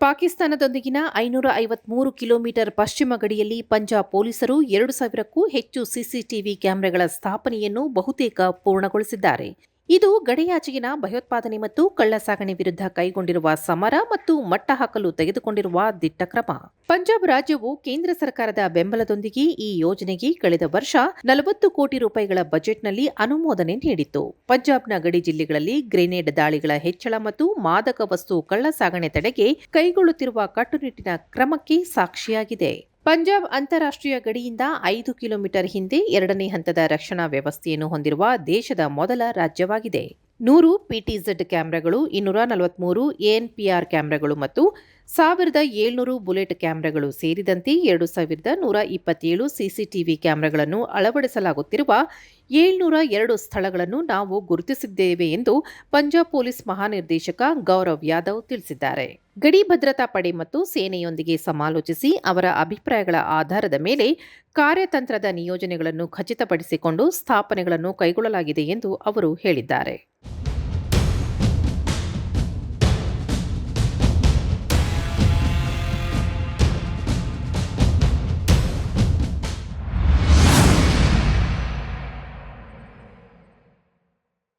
ಪಾಕಿಸ್ತಾನದೊಂದಿಗಿನ ಐನೂರ ಐವತ್ಮೂರು ಕಿಲೋಮೀಟರ್ ಪಶ್ಚಿಮ ಗಡಿಯಲ್ಲಿ ಪಂಜಾಬ್ ಪೊಲೀಸರು ಎರಡು ಸಾವಿರಕ್ಕೂ ಹೆಚ್ಚು ಸಿಸಿಟಿವಿ ಕ್ಯಾಮೆರಾಗಳ ಸ್ಥಾಪನೆಯನ್ನು ಬಹುತೇಕ ಪೂರ್ಣಗೊಳಿಸಿದ್ದಾರೆ. ಇದು ಗಡಿಯಾಚೆಗಿನ ಭಯೋತ್ಪಾದನೆ ಮತ್ತು ಕಳ್ಳಸಾಗಣೆ ವಿರುದ್ಧ ಕೈಗೊಂಡಿರುವ ಸಮರ ಮತ್ತು ಮಟ್ಟ ಹಾಕಲು ತೆಗೆದುಕೊಂಡಿರುವ ದಿಟ್ಟ ಕ್ರಮ. ಪಂಜಾಬ್ ರಾಜ್ಯವು ಕೇಂದ್ರ ಸರ್ಕಾರದ ಬೆಂಬಲದೊಂದಿಗೆ ಈ ಯೋಜನೆಗೆ ಕಳೆದ ವರ್ಷ ನಲವತ್ತು ಕೋಟಿ ರೂಪಾಯಿಗಳ ಬಜೆಟ್ನಲ್ಲಿ ಅನುಮೋದನೆ ನೀಡಿತ್ತು. ಪಂಜಾಬ್ನ ಗಡಿ ಜಿಲ್ಲೆಗಳಲ್ಲಿ ಗ್ರೆನೇಡ್ ದಾಳಿಗಳ ಹೆಚ್ಚಳ ಮತ್ತು ಮಾದಕ ವಸ್ತು ಕಳ್ಳಸಾಗಣೆ ತಡೆಗೆ ಕೈಗೊಳ್ಳುತ್ತಿರುವ ಕಟ್ಟುನಿಟ್ಟಿನ ಕ್ರಮಕ್ಕೆ ಸಾಕ್ಷಿಯಾಗಿದೆ. ಪಂಜಾಬ್ ಅಂತಾರಾಷ್ಟ್ರೀಯ ಗಡಿಯಿಂದ ಐದು ಕಿಲೋಮೀಟರ್ ಹಿಂದೆ ಎರಡನೇ ಹಂತದ ರಕ್ಷಣಾ ವ್ಯವಸ್ಥೆಯನ್ನು ಹೊಂದಿರುವ ದೇಶದ ಮೊದಲ ರಾಜ್ಯವಾಗಿದೆ. ನೂರು ಪಿಟಿಝೆಡ್ ಕ್ಯಾಮೆರಾಗಳು, ಇನ್ನೂರ ನಲವತ್ಮೂರು ಎಎನ್ಪಿಆರ್ ಕ್ಯಾಮೆರಾಗಳು ಮತ್ತು ಸಾವಿರದ ಏಳ್ನೂರು ಬುಲೆಟ್ ಕ್ಯಾಮೆರಾಗಳು ಸೇರಿದಂತೆ ಎರಡು ಸಾವಿರದ ನೂರ ಇಪ್ಪತ್ತೇಳು ಸಿಸಿಟಿವಿ ಕ್ಯಾಮೆರಾಗಳನ್ನು ಅಳವಡಿಸಲಾಗುತ್ತಿರುವ ಏಳ್ನೂರ ಎರಡು ಸ್ಥಳಗಳನ್ನು ನಾವು ಗುರುತಿಸಿದ್ದೇವೆ ಎಂದು ಪಂಜಾಬ್ ಪೊಲೀಸ್ ಮಹಾನಿರ್ದೇಶಕ ಗೌರವ್ ಯಾದವ್ ತಿಳಿಸಿದ್ದಾರೆ. ಗಡಿ ಭದ್ರತಾ ಪಡೆ ಮತ್ತು ಸೇನೆಯೊಂದಿಗೆ ಸಮಾಲೋಚಿಸಿ ಅವರ ಅಭಿಪ್ರಾಯಗಳ ಆಧಾರದ ಮೇಲೆ ಕಾರ್ಯತಂತ್ರದ ನಿಯೋಜನೆಗಳನ್ನು ಖಚಿತಪಡಿಸಿಕೊಂಡು ಸ್ಥಾಪನೆಗಳನ್ನು ಕೈಗೊಳ್ಳಲಾಗಿದೆ ಎಂದು ಅವರು ಹೇಳಿದ್ದಾರೆ.